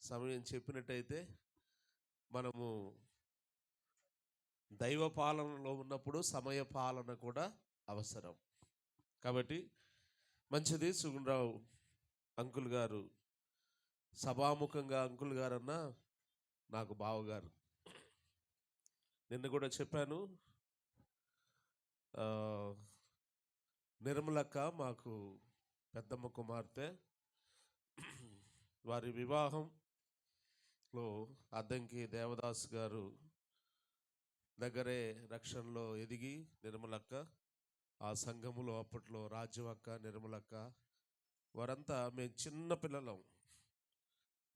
సమయం చెప్పినట్టయితే మనము దైవ పాలనలో ఉన్నప్పుడు సమయ పాలన కూడా అవసరం. కాబట్టి మంచిది సుగుణరావు అంకుల్ గారు సభాముఖంగా అంకుల్ గారన్న నాకు బావగారు. నిన్న కూడా చెప్పాను నిర్మలక్క మాకు పెద్దమ్మ కుమార్తె. వారి వివాహం లో అద్దంకి దేవదాస్ గారు దగ్గరే రక్షణలో ఎదిగి నిర్మలక్క ఆ సంఘములో అప్పట్లో రాజ్యవక్క నిర్మలక్క వారంతా మేము చిన్న పిల్లలం.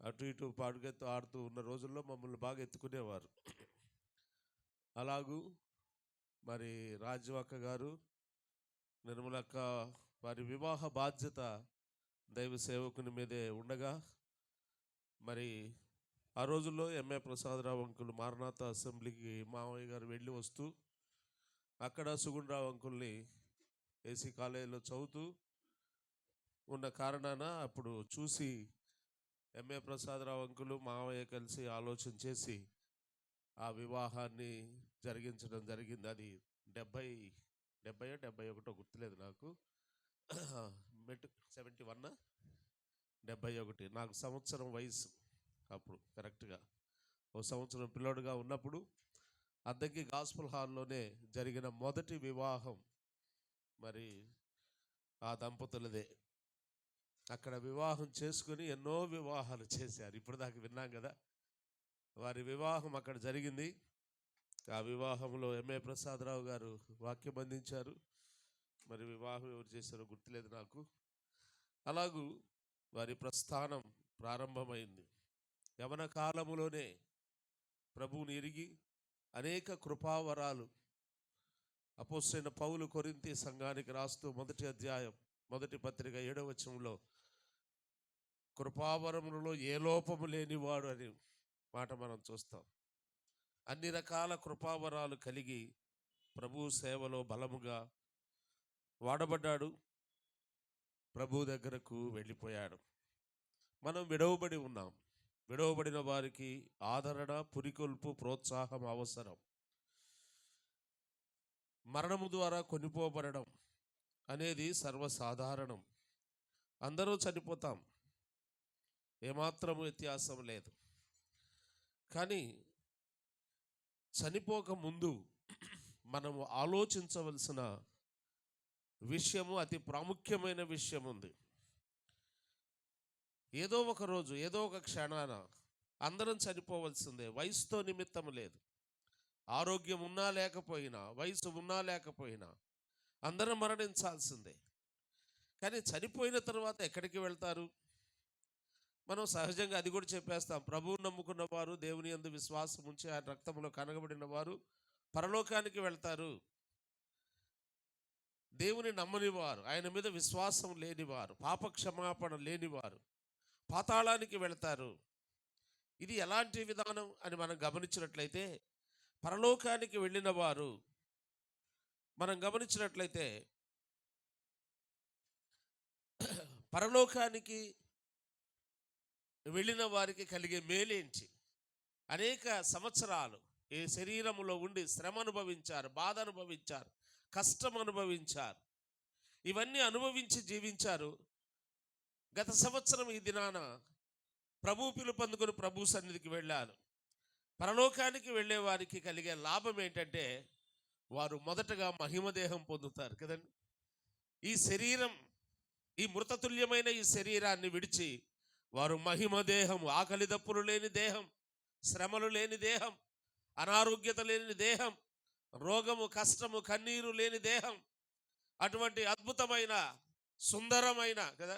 అటు ఇటు పాడుగెత్తు ఆడుతూ ఉన్న రోజుల్లో మమ్మల్ని బాగా ఎత్తుకునేవారు. అలాగూ మరి రాజ్యవక్క గారు నిర్మలక్క వారి వివాహ బాధ్యత దైవ సేవకుని మీదే ఉండగా మరి ఆ రోజుల్లో ఎంఏ ప్రసాదరావు అంకుల్ మారనాథ అసెంబ్లీకి మామయ్య గారు వెళ్ళి వస్తూ అక్కడ సుగుణరావు అంకుల్ని ఏసీ కాలేజీలో చదువుతూ ఉన్న కారణాన అప్పుడు చూసి ఎంఏ ప్రసాదరావు అంకులు మామయ్య కలిసి ఆలోచన చేసి ఆ వివాహాన్ని జరిగించడం జరిగింది. అది డెబ్బై డెబ్భై డెబ్బై ఒకటో గుర్తులేదు నాకు. మెట్ సెవెంటీ వన్ డెబ్బై ఒకటి. నాకు సంవత్సరం వయసు. అప్పుడు కరెక్ట్గా. ఓ సంవత్సరం పిల్లోడుగా ఉన్నప్పుడు అద్దెకి గాస్పుల్ హాల్లోనే జరిగిన మొదటి వివాహం మరి ఆ దంపతులదే. అక్కడ వివాహం చేసుకుని ఎన్నో వివాహాలు చేశారు. ఇప్పుడు దాకా విన్నాం కదా? వారి వివాహం అక్కడ జరిగింది. ఆ వివాహంలో ఎంఏ ప్రసాదరావు గారు వాక్యం అందించారు. మరి వివాహం ఎవరు చేశారో గుర్తులేదు నాకు. అలాగూ వారి ప్రస్థానం ప్రారంభమైంది. యవన కాలములోనే ప్రభువుని ఎరిగి అనేక కృపావరాలు అపోసైన పౌలు కొరింతి సంఘానికి రాస్తూ మొదటి అధ్యాయం మొదటి పత్రిక ఏడవ వచనంలో కృపావరములలో ఏ లోపము లేనివాడు అని మాట మనం చూస్తాం. అన్ని రకాల కృపావరాలు కలిగి ప్రభు సేవలో బలముగా వాడబడ్డాడు ప్రభు దగ్గరకు వెళ్ళిపోయాడు. మనం విడవబడి ఉన్నాం. విడవబడిన వారికి ఆదరణ పురికొల్పు ప్రోత్సాహం అవసరం. మరణము ద్వారా కొనిపోబడడం అనేది సర్వసాధారణం. అందరూ చనిపోతాం. ఏమాత్రం వ్యత్యాసం లేదు. కానీ చనిపోక ముందు మనము ఆలోచించవలసిన విషయము అతి ప్రాముఖ్యమైన విషయం ఉంది ఏదో ఒక రోజు ఏదో ఒక క్షణాన అందరం చనిపోవలసిందే. వయసుతో నిమిత్తం లేదు. ఆరోగ్యం ఉన్నా లేకపోయినా వయసు ఉన్నా లేకపోయినా అందరం మరణించాల్సిందే. కానీ చనిపోయిన తర్వాత ఎక్కడికి వెళ్తారు? మనం సహజంగా అది కూడా చెప్పేస్తాం. ప్రభువు నమ్ముకున్న వారు దేవుని యందు విశ్వాసం ఉంచి ఆ రక్తంలో కనగబడిన వారు పరలోకానికి వెళ్తారు. దేవుని నమ్మని వారు ఆయన మీద విశ్వాసం లేనివారు. పాప క్షమాపణ లేనివారు. పాతాళానికి వెళతారు. ఇది ఎలాంటి విధానం అని మనం గమనించినట్లయితే పరలోకానికి వెళ్ళిన వారు మనం గమనించినట్లయితే పరలోకానికి వెళ్ళిన వారికి కలిగే మేలేంచి అనేక సంవత్సరాలు ఈ శరీరములో ఉండి శ్రమ అనుభవించారు బాధ అనుభవించారు కష్టం అనుభవించారు ఇవన్నీ అనుభవించి జీవించారు. గత సంవత్సరం ఈ దినాన ప్రభు పిలుపందుకుని ప్రభు సన్నిధికి వెళ్ళారు పరలోకానికి వెళ్ళే వారికి కలిగే లాభం ఏంటంటే వారు మొదటగా మహిమదేహం పొందుతారు కదండి. ఈ శరీరం ఈ మృతతుల్యమైన ఈ శరీరాన్ని విడిచి వారు మహిమ దేహం ఆకలి దప్పులు లేని దేహం శ్రమలు లేని దేహం అనారోగ్యత లేని దేహం రోగము కష్టము కన్నీరు లేని దేహం అటువంటి అద్భుతమైన సుందరమైన కదా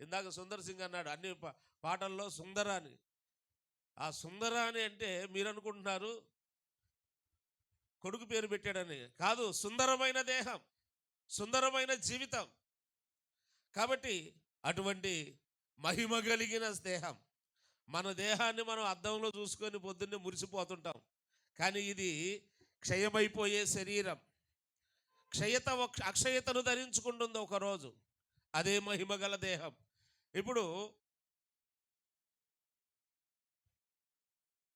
ఇందాక సుందర్ సింగ్ అన్నాడు అన్ని పాటల్లో సుందరాని. ఆ సుందరాని అంటే మీరు అనుకుంటున్నారు కొడుకు పేరు పెట్టాడని. కాదు సుందరమైన దేహం సుందరమైన జీవితం. కాబట్టి అటువంటి మహిమ కలిగిన దేహం. మన దేహాన్ని మనం అద్దంలో చూసుకొని పొద్దున్నే మురిసిపోతుంటాం. కానీ ఇది క్షయమైపోయే శరీరం. క్షయత అక్షయతను ధరించుకుంటుంది ఒకరోజు. అదే మహిమ గల దేహం. ఇప్పుడు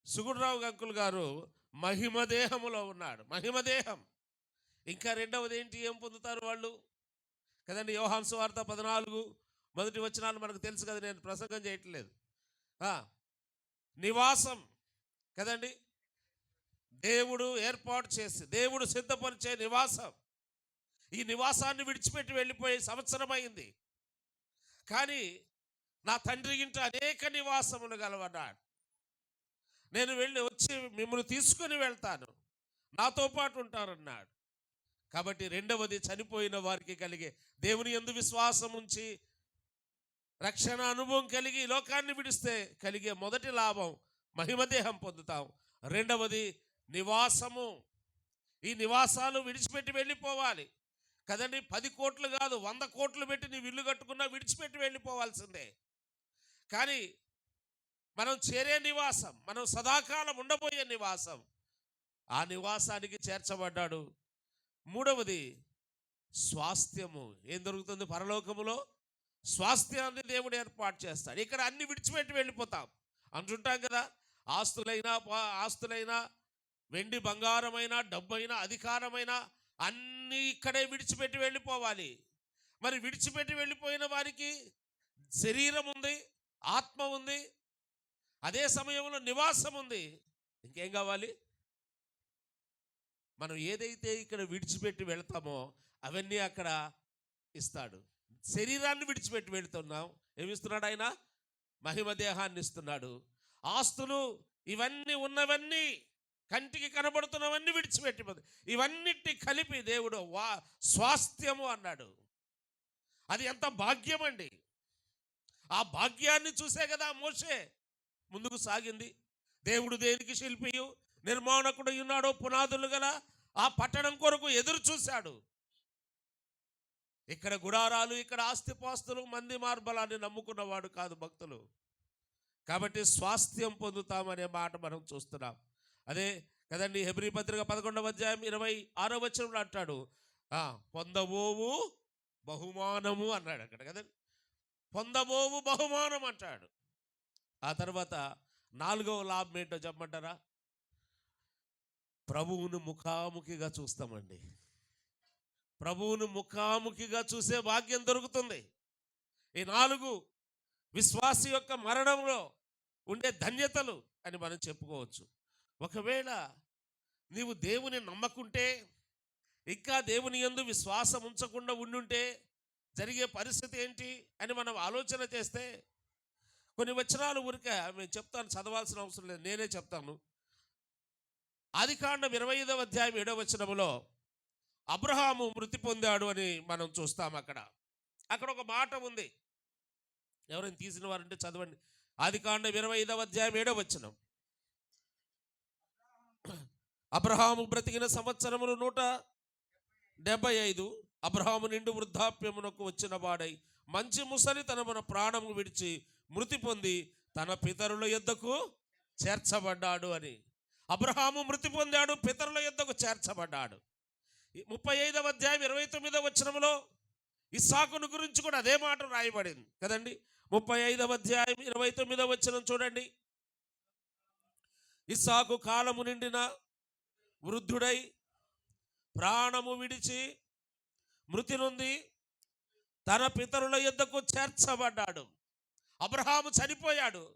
సుగుణరావు గంకుల్ గారు మహిమదేహములో ఉన్నాడు. మహిమదేహం ఇంకా రెండవది ఏంటి? ఏం పొందుతారు వాళ్ళు? కదండి యోహాన్ వార్త పద్నాలుగు మొదటి వచనాలు మనకు తెలుసు కదా నేను ప్రసంగం చేయట్లేదు. నివాసం కదండి దేవుడు ఏర్పాటు చేసి దేవుడు సిద్ధపరిచే నివాసం. ఈ నివాసాన్ని విడిచిపెట్టి వెళ్ళిపోయి సంవత్సరం అయింది. కానీ నా తండ్రి ఇంట అనేక నివాసములు గలవన్నాడు నేను వెళ్ళి వచ్చి మిమ్మల్ని తీసుకొని వెళ్తాను. నాతో పాటు ఉంటారన్నాడు. కాబట్టి రెండవది చనిపోయిన వారికి కలిగే దేవుని ఎందు విశ్వాసం ఉంచి రక్షణ అనుభవం కలిగి ఈ లోకాన్ని విడిస్తే కలిగే మొదటి లాభం మహిమదేహం పొందుతాం. రెండవది నివాసము. ఈ నివాసాలు విడిచిపెట్టి వెళ్ళిపోవాలి. కదండి పది కోట్లు కాదు వంద కోట్లు పెట్టి నీ ఇల్లు కట్టుకున్నా విడిచిపెట్టి వెళ్ళిపోవాల్సిందే. కానీ మనం చేరే నివాసం మనం సదాకాలం ఉండబోయే నివాసం ఆ నివాసానికి చేర్చబడ్డాడు. మూడవది స్వాస్థ్యము. ఏం దొరుకుతుంది పరలోకములో? స్వాస్థ్యాన్ని దేవుడు ఏర్పాటు చేస్తాడు. ఇక్కడ అన్ని విడిచిపెట్టి వెళ్ళిపోతాం. అంటుంటాం కదా ఆస్తులైనా ఆస్తులైనా వెండి బంగారమైనా డబ్బైనా అధికారమైనా అన్నీ ఇక్కడే విడిచిపెట్టి వెళ్ళిపోవాలి. మరి విడిచిపెట్టి వెళ్ళిపోయిన వారికి శరీరం ఉంది ఆత్మ ఉంది అదే సమయంలో నివాసం ఉంది. ఇంకేం కావాలి? మనం ఏదైతే ఇక్కడ విడిచిపెట్టి వెళ్తామో అవన్నీ అక్కడ ఇస్తాడు. శరీరాన్ని విడిచిపెట్టి వెళుతున్నాం. ఏమిస్తున్నాడు ఆయన? మహిమ దేహాన్ని ఇస్తున్నాడు. ఆస్తులు ఇవన్నీ ఉన్నవన్నీ కంటికి కనబడుతున్నవన్నీ విడిచిపెట్టి పోతాయి. ఇవన్నిటిని కలిపి దేవుడు వా స్వాస్థ్యము అన్నాడు. అది ఎంత భాగ్యం అండి ఆ భాగ్యాన్ని చూసే కదా మోసే ముందుకు సాగింది. దేవుడు దేనికి శిల్పియు? నిర్మాణకుడు ఉన్నాడో పునాదులు గల ఆ పట్టణం కొరకు ఎదురు చూశాడు. ఇక్కడ గుడారాలు ఇక్కడ ఆస్తిపాస్తులు మంది మార్బలాన్ని నమ్ముకున్నవాడు కాదు భక్తులు. కాబట్టి స్వాస్థ్యం పొందుతామనే మాట మనం చూస్తున్నాం. అదే కదండి హెబ్రి పత్రిక పదకొండవ అధ్యాయం ఇరవై ఆరో వచనంలో అంటాడు. పొందబోవు బహుమానము అన్నాడు అక్కడ కదండి. పొందబోవు బహుమానం అంటాడు. ఆ తర్వాత నాలుగవ లాభం ఏంటో చెప్పమంటారా? ప్రభువును ముఖాముఖిగా చూస్తామండి. ప్రభువును ముఖాముఖిగా చూసే భాగ్యం దొరుకుతుంది. ఈ నాలుగు విశ్వాస యొక్క మరణంలో ఉండే ధన్యతలు అని మనం చెప్పుకోవచ్చు. ఒకవేళ నీవు దేవుని నమ్మకుంటే ఇంకా దేవుని యందు విశ్వాసం ఉంచకుండా ఉండుంటే జరిగే పరిస్థితి ఏంటి అని మనం ఆలోచన చేస్తే కొన్ని వచనాలు ఊరిక మేము చెప్తాను చదవాల్సిన అవసరం లేదు నేనే చెప్తాను. ఆదికాండం ఇరవై ఐదవ అధ్యాయం ఏడవ వచనంలో అబ్రహాము మృతి పొందాడు అని మనం చూస్తాం అక్కడ. అక్కడ ఒక మాట ఉంది. ఎవరైనా తీసిన వారంటే చదవండి. ఆదికాండం ఇరవై ఐదవ అధ్యాయం ఏడవ వచనం. అబ్రహాము బ్రతికిన సంవత్సరములు నూట డెబ్బై ఐదు అబ్రహాము నిండు వృద్ధాప్యమునకు వచ్చిన వాడై మంచి ముసలి తన మన ప్రాణము విడిచి మృతి పొంది తన పితరుల యొద్దకు చేర్చబడ్డాడు అని. అబ్రహాము మృతి పొందాడు పితరుల యొద్దకు చేర్చబడ్డాడు. ఈ ముప్పై ఐదవ అధ్యాయం ఇరవై తొమ్మిదవ వచనంలో ఇస్సాకును గురించి కూడా అదే మాట రాయబడింది. కదండి? ముప్పై ఐదవ అధ్యాయం ఇరవై తొమ్మిదవ వచనం చూడండి. ఇస్సాకు కాలము నిండిన వృద్ధుడై ప్రాణము విడిచి మృతి నొంది తన పితరుల యుద్ధకు చేర్చబడ్డాడు. అబ్రహాము చనిపోయాడు.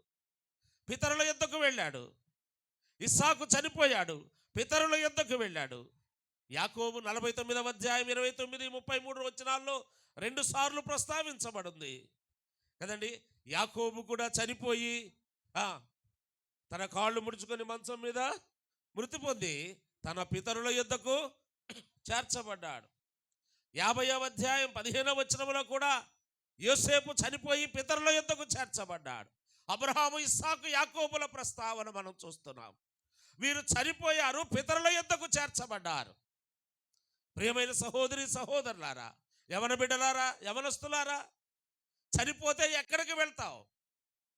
పితరుల యుద్ధకు వెళ్ళాడు. ఇస్సాకు చనిపోయాడు. పితరుల యుద్ధకు వెళ్ళాడు. యాకోబు నలభై తొమ్మిదవ అధ్యాయం ఇరవై తొమ్మిది ముప్పై మూడు వచనాల్లో రెండు సార్లు ప్రస్తావించబడింది. కదండి? యాకోబు కూడా చనిపోయి తన కాళ్ళు ముడుచుకొని మంచం మీద మృతి పొంది తన పితరుల యుద్ధకు చేర్చబడ్డాడు. యాభైవ అధ్యాయం పదిహేనవ వచనంలో కూడా యోసేపు చనిపోయి పితరుల యుద్ధకు చేర్చబడ్డాడు. అబ్రహాము ఇస్సాకు యాకోబుల ప్రస్తావన మనం చూస్తున్నాం. వీరు చనిపోయారు పితరుల యుద్ధకు చేర్చబడ్డారు. ప్రియమైన సహోదరి సహోదరులారా యవన బిడ్డలారా యవనస్తులారా చనిపోతే ఎక్కడికి వెళ్తావు?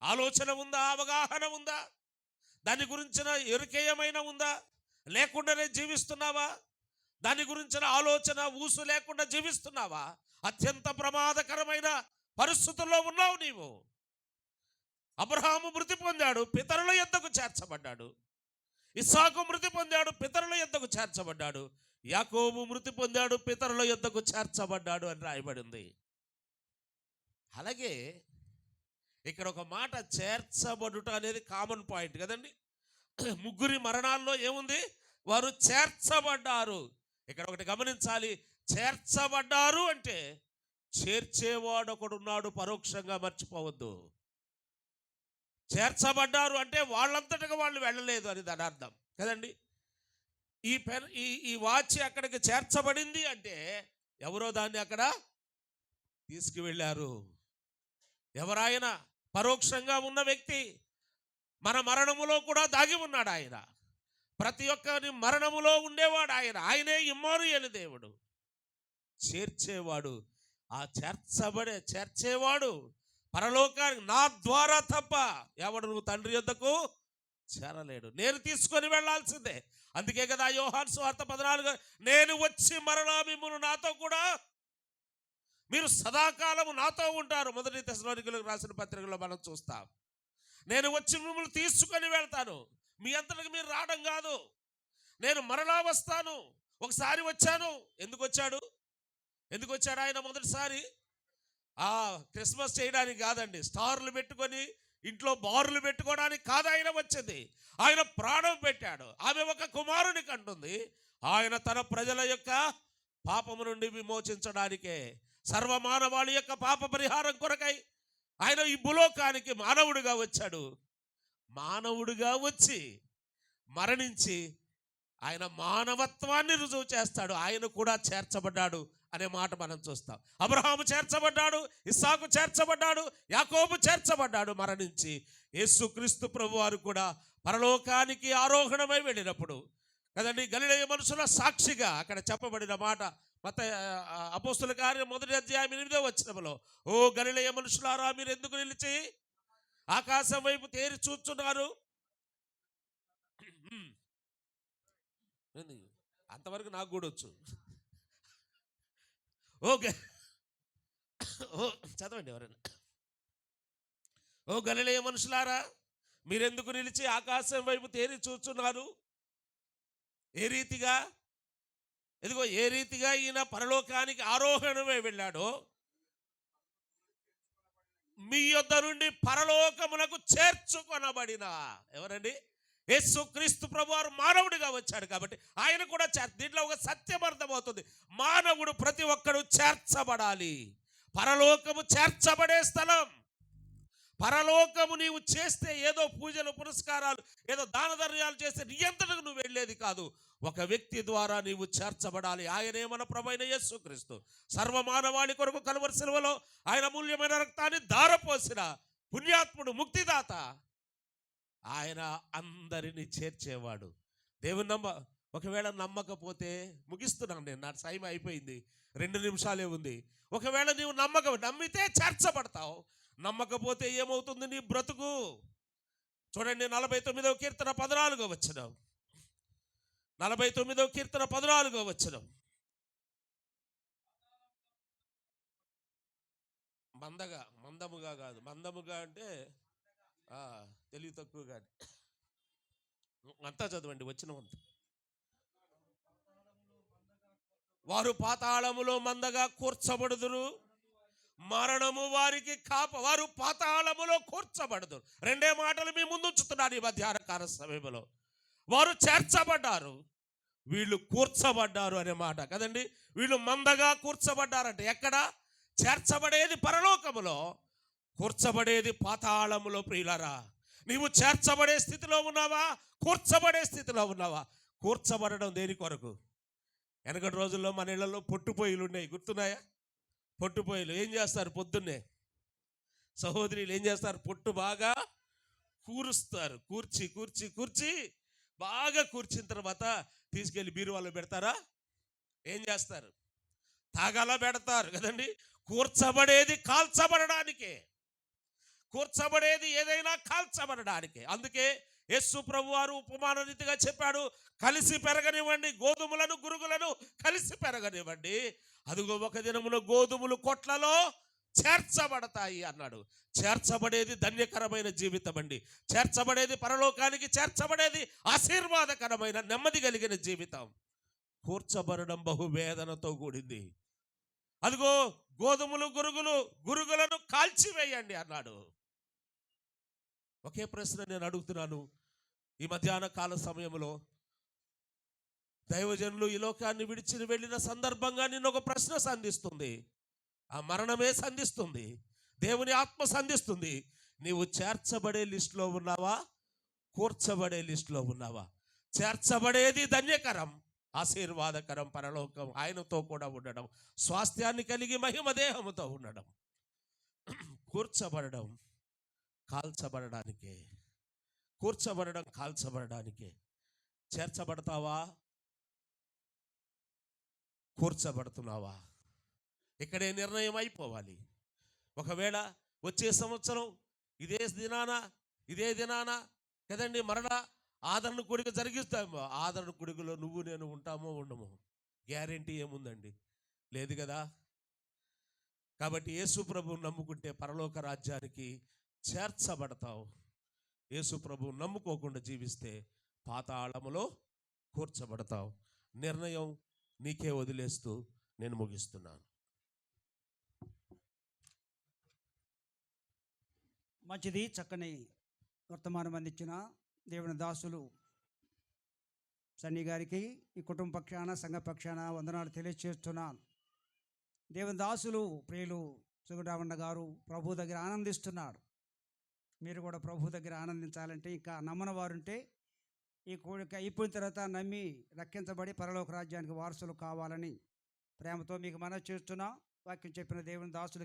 ఆలోచన ఉందా అవగాహన ఉందా? దాని గురించిన ఎరుకేయమైన ఉందా? లేకుండానే జీవిస్తున్నావా? దాని గురించిన ఆలోచన ఊసు లేకుండా జీవిస్తున్నావా? అత్యంత ప్రమాదకరమైన పరిస్థితుల్లో ఉన్నావు నీవు. అబ్రహాము మృతి పొందాడు పితరుల ఎద్దకు చేర్చబడ్డాడు. ఇస్సాకు మృతి పొందాడు పితరుల ఎద్దకు చేర్చబడ్డాడు. యాకోబు మృతి పొందాడు పితరుల ఎద్దకు చేర్చబడ్డాడు అని రాయబడింది. అలాగే ఇక్కడ ఒక మాట చేర్చబడుట అనేది కామన్ పాయింట్ కదండి? ముగ్గురి మరణాల్లో ఏముంది? వారు చేర్చబడ్డారు. ఇక్కడ ఒకటి గమనించాలి. చేర్చబడ్డారు అంటే చేర్చేవాడు ఒకడున్నాడు పరోక్షంగా మర్చిపోవద్దు. చేర్చబడ్డారు అంటే వాళ్ళంతటగా వాళ్ళు వెళ్ళలేదు అని దాని అర్థం కదండి? ఈ పెన్ ఈ ఈ వాచ్ అక్కడికి చేర్చబడింది అంటే ఎవరో దాన్ని అక్కడ తీసుకువెళ్ళారు. ఎవరాయన పరోక్షంగా ఉన్న వ్యక్తి మన మరణములో కూడా దాగి ఉన్నాడు ఆయన. ప్రతి ఒక్కరి మరణములో ఉండేవాడు ఆయన. ఆయనే ఇమ్మోరియలు దేవుడు. చేర్చేవాడు. ఆ చేర్చబడే చేర్చేవాడు పరలోకానికి నా ద్వారా తప్ప ఎవడు నువ్వు తండ్రి యొద్దకు చేరలేడు. నేను తీసుకొని వెళ్ళాల్సిందే. అందుకే కదా యోహాన్ స్వార్థ పద్నాలుగు నేను వచ్చి మరలా మిమ్మల్ని నాతో కూడా మీరు సదాకాలము నాతో ఉంటారు. మొదటి దశలోనికులకు రాసిన పత్రికలో మనం చూస్తాం. నేను వచ్చి మిమ్మల్ని తీసుకొని వెళ్తాను. మీ అంతటికి మీరు రావడం కాదు. నేను మరలా వస్తాను. ఒకసారి వచ్చాను. ఎందుకు వచ్చాడు? ఎందుకు వచ్చాడు ఆయన మొదటిసారి? ఆ క్రిస్మస్ చేయడానికి కాదండి. స్టార్లు పెట్టుకొని ఇంట్లో బారులు పెట్టుకోవడానికి కాదు ఆయన వచ్చింది. ఆయన ప్రాణం పెట్టాడు. ఆమె ఒక కుమారుని కంటుంది. ఆయన తన ప్రజల యొక్క పాపము నుండి విమోచించడానికే. సర్వమానవాళి యొక్క పాప పరిహారం కొరకై ఆయన ఈ భూలోకానికి మానవుడిగా వచ్చాడు. మానవుడిగా వచ్చి మరణించి ఆయన మానవత్వాన్ని రుజువు చేస్తాడు. ఆయన కూడా చేర్చబడ్డాడు అనే మాట మనం చూస్తాం. అబ్రహాము చేర్చబడ్డాడు ఇస్సాకు చేర్చబడ్డాడు యాకోబు చేర్చబడ్డాడు మరణించి యేసుక్రీస్తు ప్రభు వారు కూడా పరలోకానికి ఆరోహణమై వెళ్ళినప్పుడు కదండి గలిలయ మనుషుల సాక్షిగా అక్కడ చెప్పబడిన మాట మత అపోస్తుల కార్యం మొదటి అధ్యాయం ఎనిమిదో వచ్చినములో ఓ గలిలయ మనుషులారా మీరు ఎందుకు నిలిచి ఆకాశం వైపు తేరి చూస్తున్నారు? అంతవరకు నాకు కూడా వచ్చు. ఓకే. ఓ చదవండి ఎవరైనా. ఓ గలిలయ మనుషులారా మీరెందుకు నిలిచి ఆకాశం వైపు తేరి చూస్తున్నారు? ఏ రీతిగా ఇదిగో ఏ రీతిగా ఈయన పరలోకానికి ఆరోహణమే వెళ్ళాడో మీ యొద్ద నుండి పరలోకమునకు చేర్చుకొనబడిన ఎవరండి? యేసుక్రీస్తు ప్రభు వారు మానవుడిగా వచ్చాడు కాబట్టి ఆయన కూడా చేర్ దీంట్లో ఒక సత్యం అర్థమవుతుంది. మానవుడు ప్రతి ఒక్కడు చేర్చబడాలి. పరలోకము చేర్చబడే స్థలం. పరలోకము నీవు చేస్తే ఏదో పూజలు పురస్కారాలు ఏదో దాన ధర్యాలు చేస్తే నియంత్రణకు నువ్వు వెళ్ళేది కాదు. ఒక వ్యక్తి ద్వారా నీవు చేర్చబడాలి. ఆయనే మన ప్రభైన యేసుక్రీస్తు. సర్వమానవాళి కొరకు కలువరి సెలవులో ఆయన అమూల్యమైన రక్తాన్ని దారపోసిన పుణ్యాత్ముడు ముక్తిదాత. ఆయన అందరిని చేర్చేవాడు. దేవుని నమ్మ ఒకవేళ నమ్మకపోతే ముగిస్తున్నాను నేను నా టైం అయిపోయింది రెండు నిమిషాలే ఉంది. ఒకవేళ నీవు నమ్మక నమ్మితే చేర్చబడతావు. నమ్మకపోతే ఏమవుతుంది నీ బ్రతుకు? చూడండి నలభై తొమ్మిదవ కీర్తన పద్నాలుగో వచ్చినావు నలభై తొమ్మిదవ కీర్తన పద్నాలుగో వచ్చిన మందగా మందముగా కాదు. మందముగా అంటే తెలివి తక్కువ కానీ అంతా చదవండి వచ్చిన అంత. వారు పాతాళములో మందగా కూర్చబడుదురు. మరణము వారికి కాప వారు పాతాళములో కూర్చబడదురు. రెండే మాటలు మీ ముందు ఉంచుతున్నాను ఈ మధ్యాహ్న కాల సమయంలో. వారు చేర్చబడ్డారు. వీళ్ళు కూర్చబడ్డారు అనే మాట. కదండి? వీళ్ళు మందగా కూర్చబడ్డారంటే. ఎక్కడ? చేర్చబడేది పరలోకములో. కూర్చబడేది పాతాళములో ప్రియులరా. నీవు చేర్చబడే స్థితిలో ఉన్నావా? కూర్చబడే స్థితిలో ఉన్నావా? కూర్చబడడం దేని కొరకు? వెనకటి రోజుల్లో మన ఇళ్ళలో పొట్టుపోయిలు ఉన్నాయి. గుర్తున్నాయా? పొట్టుపోయిలు. ఏం చేస్తారు పొద్దున్నే? సహోదరులు ఏం చేస్తారు? పొట్టు బాగా కూరుస్తారు. కూర్చి కూర్చి కూర్చి బాగా కూర్చిన తర్వాత తీసుకెళ్ళి బీరువాలో పెడతారా? ఏం చేస్తారు? తాగాల పెడతారు కదండి. కూర్చబడేది కాల్చబడడానికే. కూర్చబడేది ఏదైనా కాల్చబడడానికే. అందుకే యేసు ప్రభు వారు ఉపమాన రీతిగా చెప్పాడు కలిసి పెరగనివ్వండి గోధుమలను గురుగులను కలిసి పెరగనివ్వండి. అదిగో ఒక దినమున గోధుమలు కొట్లలో చేర్చబడతాయి అన్నాడు. చేర్చబడేది ధన్యకరమైన జీవితం అండి. చేర్చబడేది పరలోకానికి చేర్చబడేది ఆశీర్వాదకరమైన నెమ్మది కలిగిన జీవితం. కూర్చబడడం బహువేదనతో కూడింది. అదిగో గోధుమలు గురుగులు గురుగులను కాల్చివేయండి అన్నాడు. ఒకే ప్రశ్న నేను అడుగుతున్నాను. ఈ మధ్యాహ్న కాల సమయంలో దైవజనులు ఈ లోకాన్ని విడిచి వెళ్ళిన సందర్భంగా నిన్న ఒక ప్రశ్న సంధిస్తుంది. ఆ మరణమే సంధిస్తుంది. దేవుని ఆత్మ సంధిస్తుంది. నీవు చేర్చబడే లిస్టులో ఉన్నావా? కూర్చబడే లిస్టులో ఉన్నావా? చేర్చబడేది ధన్యకరం ఆశీర్వాదకరం పరలోకం ఆయనతో కూడా ఉండడం స్వాస్థ్యాన్ని కలిగి మహిమ దేహముతో ఉండడం. కూర్చబడడం కాల్చబడడానికే. కూర్చబడడం కాల్చబడడానికే. చేర్చబడతావా? కూర్చబడుతున్నావా? ఇక్కడే నిర్ణయం అయిపోవాలి ఒకవేళ వచ్చే సంవత్సరం ఇదే దినాన ఇదే దినాన కదండి మరలా ఆదరణ కొడుక జరిగిస్తాము. ఆదరణ కొడుకులో నువ్వు నేను ఉంటామో ఉండమో. గ్యారంటీ ఏముందండి? లేదు కదా? కాబట్టి యేసు ప్రభు నమ్ముకుంటే పరలోక రాజ్యానికి చేర్చబడతావు. యేసు ప్రభు నమ్ముకోకుండా జీవిస్తే పాతాళములో కూర్చబడతావు. నిర్ణయం నీకే వదిలేస్తూ నేను ముగిస్తున్నాను. మంచిది చక్కని వర్తమానం అందించిన దేవుని దాసులు సన్నీ గారికి ఈ కుటుంబ పక్షాన సంఘ పక్షాన వందనాలు తెలియజేస్తున్నాను దేవుని దాసులు ప్రియులు సుగుడావన్న గారు ప్రభు దగ్గర ఆనందిస్తున్నాడు మీరు కూడా ప్రభు దగ్గర ఆనందించాలంటే ఇంకా నమ్మని వారుంటే ఈ కోరిక అయిపోయిన తర్వాత నమ్మి రక్షించబడి పరలోక రాజ్యానికి వారసులు కావాలని ప్రేమతో మీకు మనవి చేస్తున్నా. వాక్యం చెప్పిన దేవుని దాసులు